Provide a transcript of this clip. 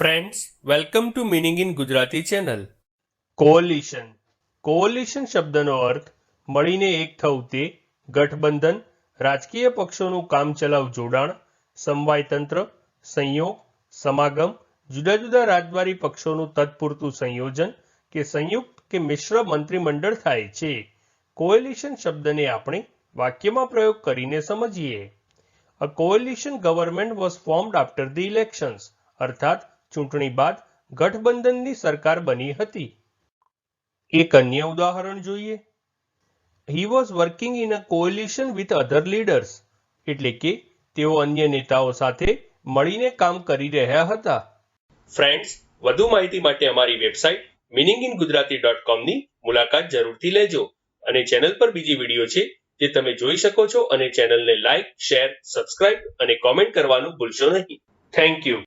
Friends welcome to meaning in Gujarati channel coalition coalition શબ્દનો અર્થ મળીને એક થવું તે ગઠબંધન, રાજકીય પક્ષોનું કામચલાઉ જોડાણ સમવાય સંયોગ, સમાગમ, જુદા જુદા રાજદ્વારી પક્ષોનું તત્પૂરતું સંયોજન કે સંયુક્ત કે મિશ્ર મંત્રીમંડળ થાય છે. કોએલિશન શબ્દને આપણે વાક્યમાં પ્રયોગ કરીને સમજીએ. A coalition government was formed after the elections અર્થાત ચૂંટણી બાદ ગઠબંધનની સરકાર બની હતી. એક અન્ય ઉદાહરણ જોઈએ. He was working in a coalition with other leaders એટલે કે તેઓ અન્ય નેતાઓ સાથે મળીને કામ કરી રહ્યા હતા. ફ્રેન્ડ્સ વધુ માહિતી માટે અમારી website meaning in Gujarati dot કોમની મુલાકાત જરૂરથી લેજો અને ચેનલ પર બીજી વીડિયો છે જે તમે જોઈ શકો છો અને ચેનલને લાઇક શેર સબસ્ક્રાઇબ અને કોમેન્ટ કરવાનું ભૂલશો નહીં. Thank you